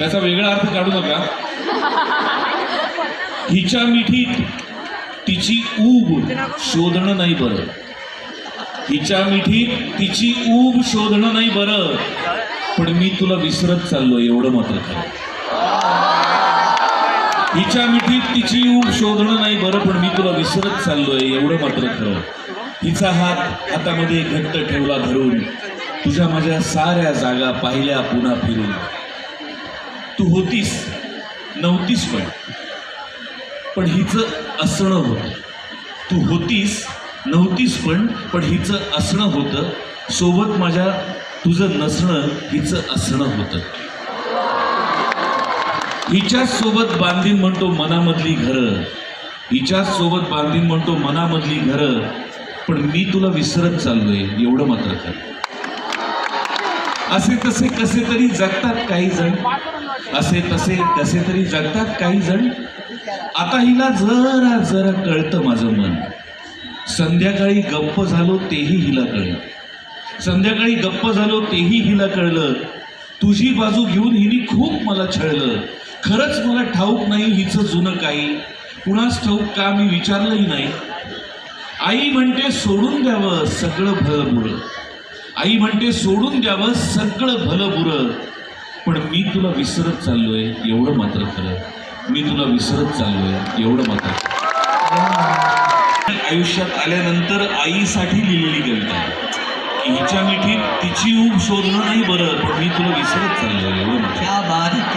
त्याचा वेगळा अर्थ काढू नका. हिच्या मिठीत तिची ऊब शोधणं नाही बरं. हिच्या मिठीत तिची ऊब शोधणं नाही बरं. पण मी तुला विसरत चाललो एवढं मात्र खरं. हिच्या मिठीत तिची ऊब शोधणं नाही बरं पण मी तुला विसरत चाललोय एवढं मात्र खरं. हिचा हात हातामध्ये घट्ट ठेवला धरून. तुझ्या माझ्या साऱ्या जागा पाहिल्या पुन्हा फिरून. तू होतीस नव्हतीस पण. पण हिचं असणं होतं. तू होतीस नव्हतीस पण पण हिचं असणं होतं. सोबत माझ्या तुझं नसणं हिचं असणं होतं. हिच्याच सोबत बांधीन म्हणतो मनामधली घरं. हिच्याच सोबत बांधीन म्हणतो मनामधली घरं. पण मी तुला विसरत चाललोय एवढं मात्र खरं. असे तसे कसे तरी जगतात काही जण. असे तसे कसे तरी जगतात काही जण. आता हिला जरा जरा कळतं माझं मन. संध्याकाळी गप्प झालो तेही हिला कळलं. संध्याकाळी गप्प झालो तेही हिला कळलं. तुझी बाजू घेऊन हिने खूप मला छळलं. खरंच मला ठाऊक नाही हिचं जुनं काही. कुणाच ठाऊक का मी विचारलंही नाही. आई म्हणते सोडून द्यावं सगळं भलं बुरं. आई म्हणते सोडून द्यावं सगळं भलं बुरं. पण मी तुला विसरत चाललोय एवढं मात्र खरं. मी तुला विसरत चाललोय एवढं मात्र आयुष्यात आल्यानंतर आईसाठी लिहिलेली कविता आहे. की हिच्या मिठीत तिची ऊब शोधणं नाही बरं पण मी तुला विसरत चाललोय एवढं मात्र